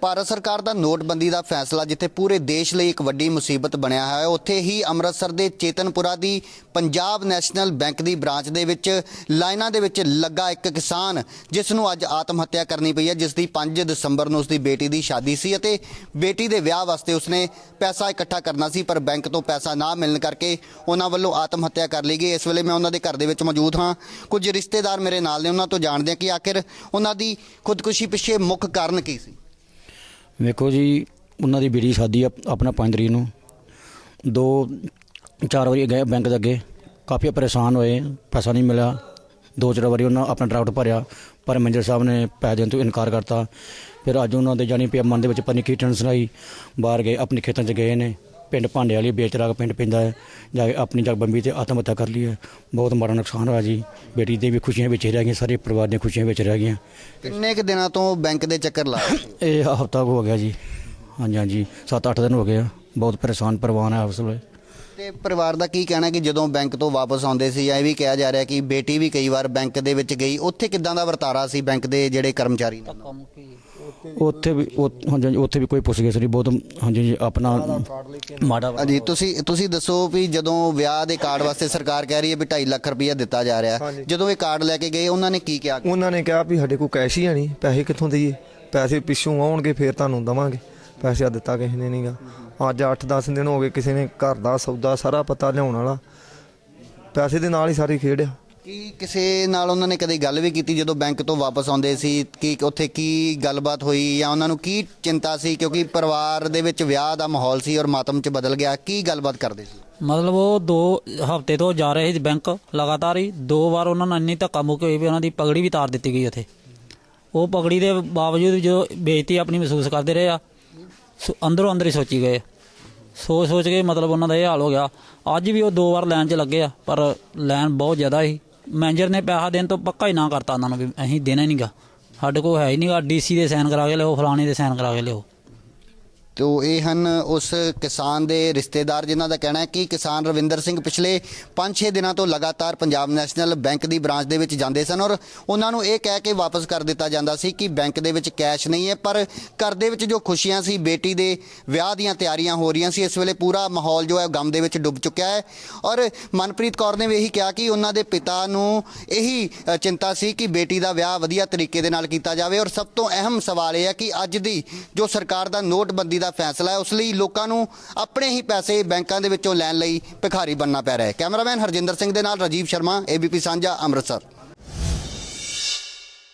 ਭਾਰਤ ਸਰਕਾਰ ਦਾ ਨੋਟਬੰਦੀ ਦਾ ਫੈਸਲਾ, ਜਿੱਥੇ ਪੂਰੇ ਦੇਸ਼ ਲਈ ਇੱਕ ਵੱਡੀ ਮੁਸੀਬਤ ਬਣਿਆ ਹੋਇਆ ਹੈ, ਉੱਥੇ ਹੀ ਅੰਮ੍ਰਿਤਸਰ ਦੇ ਚੇਤਨਪੁਰਾ ਦੀ ਪੰਜਾਬ ਨੈਸ਼ਨਲ ਬੈਂਕ ਦੀ ਬ੍ਰਾਂਚ ਦੇ ਵਿੱਚ ਲਾਈਨਾਂ ਦੇ ਵਿੱਚ ਲੱਗਾ ਇੱਕ ਕਿਸਾਨ ਜਿਸ ਨੂੰ ਅੱਜ ਆਤਮ ਹੱਤਿਆ ਕਰਨੀ ਪਈ ਹੈ ਜਿਸ ਦੀ 5 ਦਸੰਬਰ ਨੂੰ ਉਸ ਦੀ ਬੇਟੀ ਦੀ ਸ਼ਾਦੀ ਸੀ ਅਤੇ ਬੇਟੀ ਦੇ ਵਿਆਹ ਵਾਸਤੇ ਉਸਨੇ ਪੈਸਾ ਇਕੱਠਾ ਕਰਨਾ ਸੀ, ਪਰ ਬੈਂਕ ਤੋਂ ਪੈਸਾ ਨਾ ਮਿਲਣ ਕਰਕੇ ਉਹਨਾਂ ਵੱਲੋਂ ਆਤਮ ਹੱਤਿਆ ਕਰ ਲਈ ਗਈ। ਇਸ ਵੇਲੇ ਮੈਂ ਉਹਨਾਂ ਦੇ ਘਰ ਦੇ ਵਿੱਚ ਮੌਜੂਦ ਹਾਂ। ਕੁਝ ਰਿਸ਼ਤੇਦਾਰ ਮੇਰੇ ਨਾਲ ਨੇ, ਉਹਨਾਂ ਤੋਂ ਜਾਣਦੇ ਹਾਂ ਕਿ ਆਖਿਰ ਉਹਨਾਂ ਦੀ ਖੁਦਕੁਸ਼ੀ ਪਿੱਛੇ ਮੁੱਖ ਕਾਰਨ ਕੀ ਸੀ। ਵੇਖੋ ਜੀ, ਉਹਨਾਂ ਦੀ ਬੇਟੀ ਸ਼ਾਦੀ ਆ ਆਪਣਾ 5 ਤਰੀਕ ਨੂੰ। ਦੋ, ਚਾਰ ਵਾਰੀ ਗਏ ਬੈਂਕ ਦੇ ਅੱਗੇ। ਕਾਫੀ ਪਰੇਸ਼ਾਨ ਹੋਏ, ਪੈਸਾ ਨਹੀਂ ਮਿਲਿਆ। ਦੋ, ਚਾਰ ਵਾਰੀ ਉਹਨਾਂ ਆਪਣਾ ਡਰਾਫਟ ਭਰਿਆ। ਪਰ ਮੈਨੇਜਰ ਸਾਹਿਬ ਨੇ ਪੈਸੇ ਦੇਣ ਤੋਂ ਇਨਕਾਰ ਕਰਤਾ। ਫਿਰ ਅੱਜ ਉਹਨਾਂ ਦੇ ਜਾਨੀ ਪਿਆ ਮਨ ਦੇ ਵਿੱਚ ਪਨੀ ਨਹੀਂ ਕੀ ਟੈਨਸ਼ਨ ਆਈ। ਬਾਹਰ ਗਏ, ਆਪਣੇ ਖੇਤਾਂ 'ਚ ਗਏ ਨੇ। ਪਿੰਡ ਭਾਂਡੇ ਵਾਲੀ ਬੇਚਰਾਗ ਪਿੰਡ ਪੈਂਦਾ ਹੈ ਜਾ ਕੇ ਆਪਣੀ ਜਗ ਬੰਬੀ ਤੇ ਆਤਮ ਹੱਤਿਆ ਕਰ ਲਈ ਹੈ। ਬਹੁਤ ਮਾੜਾ ਨੁਕਸਾਨ ਹੋਇਆ ਜੀ। ਬੇਟੀ ਦੇ ਵੀ ਖੁਸ਼ੀਆਂ ਵਿੱਚ ਰਹਿ ਗਈਆਂ ਸਾਰੇ ਪਰਿਵਾਰ ਦੀਆਂ ਖੁਸ਼ੀਆਂ ਵਿੱਚ ਰਹਿ ਗਈਆਂ। ਕਿੰਨੇ ਕੁ ਦਿਨਾਂ ਤੋਂ ਬੈਂਕ ਦੇ ਚੱਕਰ ਲਾ ਰਹੇ ਸੀ? ਇਹ ਹਫਤਾ ਹੋ ਗਿਆ ਜੀ। ਹਾਂਜੀ ਹਾਂਜੀ। 7-8 ਦਿਨ ਹੋ ਗਏ ਆ। ਬਹੁਤ ਪਰੇਸ਼ਾਨ ਪਰਵਾਨ ਹੈ ਉਸ ਵੇਲੇ। ਤੇ ਪਰਿਵਾਰ ਦਾ ਕੀ ਕਹਿਣਾ ਕਿ ਜਦੋਂ ਬੈਂਕ ਤੋਂ ਵਾਪਸ ਆਉਂਦੇ ਸੀ ਇਹ ਵੀ ਕਿਹਾ ਜਾ ਰਿਹਾ ਕਿ ਬੇਟੀ ਵੀ ਕਈ ਵਾਰ ਬੈਂਕ ਦੇ ਵਿੱਚ ਗਈ। ਉੱਥੇ ਕਿਦਾਂ ਦਾ ਵਰਤਾਰਾ ਸੀ ਬੈਂਕ ਦੇ ਜਿਹੜੇ ਕਰਮਚਾਰੀ ਨੇ? ਉੱਥੇ ਵੀ ਉਹ- ਹਾਂਜੀ ਹਾਂਜੀ, ਉੱਥੇ ਵੀ ਕੋਈ ਪੁੱਛ ਗਿੱਛ ਨਹੀਂ ਬਹੁਤ ਹਾਂਜੀ ਜੀ ਆਪਣਾ ਮਾੜਾ। ਹਾਂਜੀ ਤੁਸੀਂ ਤੁਸੀਂ ਦੱਸੋ ਵੀ ਜਦੋਂ ਵਿਆਹ ਦੇ ਕਾਰਡ ਵਾਸਤੇ ਸਰਕਾਰ ਕਹਿ ਰਹੀ ਹੈ ਵੀ 2.5 ਲੱਖ ਰੁਪਇਆ ਦਿੱਤਾ ਜਾ ਰਿਹਾ ਹਾਂਜੀ। ਜਦੋਂ ਇਹ ਕਾਰਡ ਲੈ ਕੇ ਗਏ ਉਹਨਾਂ ਨੇ ਕੀ ਕਿਹਾ? ਉਹਨਾਂ ਨੇ ਕਿਹਾ ਵੀ ਸਾਡੇ ਕੋਲ ਕੈਸ਼ ਹੀ ਹੈ ਨਹੀਂ ਪੈਸੇ ਕਿੱਥੋਂ ਦਈਏ? ਪੈਸੇ ਪਿੱਛੋਂ ਆਉਣਗੇ ਫੇਰ ਤੁਹਾਨੂੰ ਦਵਾਂਗੇ। ਪੈਸਾ ਦਿੱਤਾ ਕਿਸੇ ਨੇ ਨਹੀਂਗਾ। ਅੱਜ 8-10 ਦਿਨ ਹੋ ਗਏ ਕਿਸੇ ਨੇ ਘਰ ਦਾ ਸੌਦਾ ਸਾਰਾ ਪਤਾ ਲਿਆਉਣ ਵਾਲਾ। ਪੈਸੇ ਦੇ ਨਾਲ ਹੀ ਸਾਰੀ ਖੇਡ ਆ। ਕੀ ਕਿਸੇ ਨਾਲ ਉਹਨਾਂ ਨੇ ਕਦੇ ਗੱਲ ਵੀ ਕੀਤੀ ਜਦੋਂ ਬੈਂਕ ਤੋਂ ਵਾਪਸ ਆਉਂਦੇ ਸੀ? ਕਿ ਉੱਥੇ ਕੀ ਗੱਲਬਾਤ ਹੋਈ ਜਾਂ ਉਹਨਾਂ ਨੂੰ ਕੀ ਚਿੰਤਾ ਸੀ? ਕਿਉਂਕਿ ਪਰਿਵਾਰ ਦੇ ਵਿੱਚ ਵਿਆਹ ਦਾ ਮਾਹੌਲ ਸੀ ਔਰ ਮਾਤਮ 'ਚ ਬਦਲ ਗਿਆ। ਕੀ ਗੱਲਬਾਤ ਕਰਦੇ ਸੀ? ਮਤਲਬ ਉਹ ਦੋ ਹਫ਼ਤੇ ਤੋਂ ਜਾ ਰਹੇ ਸੀ ਬੈਂਕ ਲਗਾਤਾਰ ਹੀ। ਦੋ ਵਾਰ ਉਹਨਾਂ ਨਾਲ ਇੰਨੀ ਧੱਕਾ ਮੁੱਕੀ ਹੋਈ ਵੀ ਉਹਨਾਂ ਦੀ ਪਗੜੀ ਵੀ ਤਾਰ ਦਿੱਤੀ ਗਈ ਉੱਥੇ। ਉਹ ਪਗੜੀ ਦੇ ਬਾਵਜੂਦ ਜਦੋਂ ਬੇਇੱਜ਼ਤੀ ਆਪਣੀ ਮਹਿਸੂਸ ਕਰਦੇ ਰਹੇ ਆ, ਸੋ ਅੰਦਰੋਂ ਅੰਦਰ ਹੀ ਸੋਚੀ ਗਏ। ਸੋਚ ਸੋਚ ਕੇ ਮਤਲਬ ਉਹਨਾਂ ਦਾ ਇਹ ਹਾਲ ਹੋ ਗਿਆ। ਅੱਜ ਵੀ ਉਹ ਦੋ ਵਾਰ ਲਾਈਨ 'ਚ ਲੱਗੇ ਆ, ਪਰ ਲਾਈਨ ਬਹੁਤ ਜ਼ਿਆਦਾ ਸੀ। ਮੈਨੇਜਰ ਨੇ ਪੈਸਾ ਦੇਣ ਤੋਂ ਪੱਕਾ ਹੀ ਨਾ ਕਰਤਾ ਉਹਨਾਂ ਨੂੰ ਵੀ ਅਸੀਂ ਦੇਣਾ ਹੀ ਨਹੀਂਗਾ ਸਾਡੇ ਕੋਲ ਹੈ ਹੀ ਨਹੀਂਗਾ ਡੀਸੀ ਦੇ ਸਾਈਨ ਕਰਾ ਕੇ ਲਿਓ ਫਲਾਣੇ ਦੇ ਸਾਈਨ ਕਰਾ ਕੇ ਲਿਓ ਤੋ ਇਹ ਹਨ ਉਸ ਕਿਸਾਨ ਦੇ ਰਿਸ਼ਤੇਦਾਰ ਜਿਨ੍ਹਾਂ ਦਾ ਕਹਿਣਾ ਹੈ ਕਿ ਕਿਸਾਨ ਰਵਿੰਦਰ ਸਿੰਘ ਪਿਛਲੇ 5-6 ਦਿਨਾਂ ਤੋਂ ਲਗਾਤਾਰ ਪੰਜਾਬ ਨੈਸ਼ਨਲ ਬੈਂਕ ਦੀ ਬ੍ਰਾਂਚ ਦੇ ਵਿੱਚ ਜਾਂਦੇ ਸਨ ਔਰ ਉਹਨਾਂ ਨੂੰ ਇਹ ਕਹਿ ਕੇ ਵਾਪਸ ਕਰ ਦਿੱਤਾ ਜਾਂਦਾ ਸੀ ਕਿ ਬੈਂਕ ਦੇ ਵਿੱਚ ਕੈਸ਼ ਨਹੀਂ ਹੈ, ਪਰ ਘਰ ਦੇ ਵਿੱਚ ਜੋ ਖੁਸ਼ੀਆਂ ਸੀ, ਬੇਟੀ ਦੇ ਵਿਆਹ ਦੀਆਂ ਤਿਆਰੀਆਂ ਹੋ ਰਹੀਆਂ ਸੀ, ਇਸ ਵੇਲੇ ਪੂਰਾ ਮਾਹੌਲ ਜੋ ਹੈ ਗਮ ਦੇ ਵਿੱਚ ਡੁੱਬ ਚੁੱਕਿਆ ਹੈ ਔਰ ਮਨਪ੍ਰੀਤ ਕੌਰ ਨੇ ਵੀ ਇਹੀ ਕਿਹਾ ਕਿ ਉਹਨਾਂ ਦੇ ਪਿਤਾ ਨੂੰ ਇਹੀ ਚਿੰਤਾ ਸੀ ਕਿ ਬੇਟੀ ਦਾ ਵਿਆਹ ਵਧੀਆ ਤਰੀਕੇ ਦੇ ਨਾਲ ਕੀਤਾ ਜਾਵੇ ਔਰ ਸਭ ਤੋਂ ਅਹਿਮ ਸਵਾਲ ਇਹ ਹੈ ਕਿ ਅੱਜ ਦੀ ਜੋ ਸਰਕਾਰ ਦਾ ਨੋਟਬੰਦੀ ਦਾ ਫੈਸਲਾ ਹੈ, ਉਸ ਲਈ ਲੋਕਾਂ ਨੂੰ ਆਪਣੇ ਹੀ ਪੈਸੇ ਬੈਂਕਾਂ ਦੇ ਵਿੱਚੋਂ ਲੈਣ ਲਈ ਭਿਖਾਰੀ ਬਣਨਾ ਪੈ ਰਿਹਾ ਹੈ। ਕੈਮਰਾਮੈਨ ਹਰਜਿੰਦਰ ਸਿੰਘ ਦੇ ਨਾਲ ਰਾਜੀਵ ਸ਼ਰਮਾ ਏਬੀਪੀ ਸਾਂਝਾ, ਅੰਮ੍ਰਿਤਸਰ।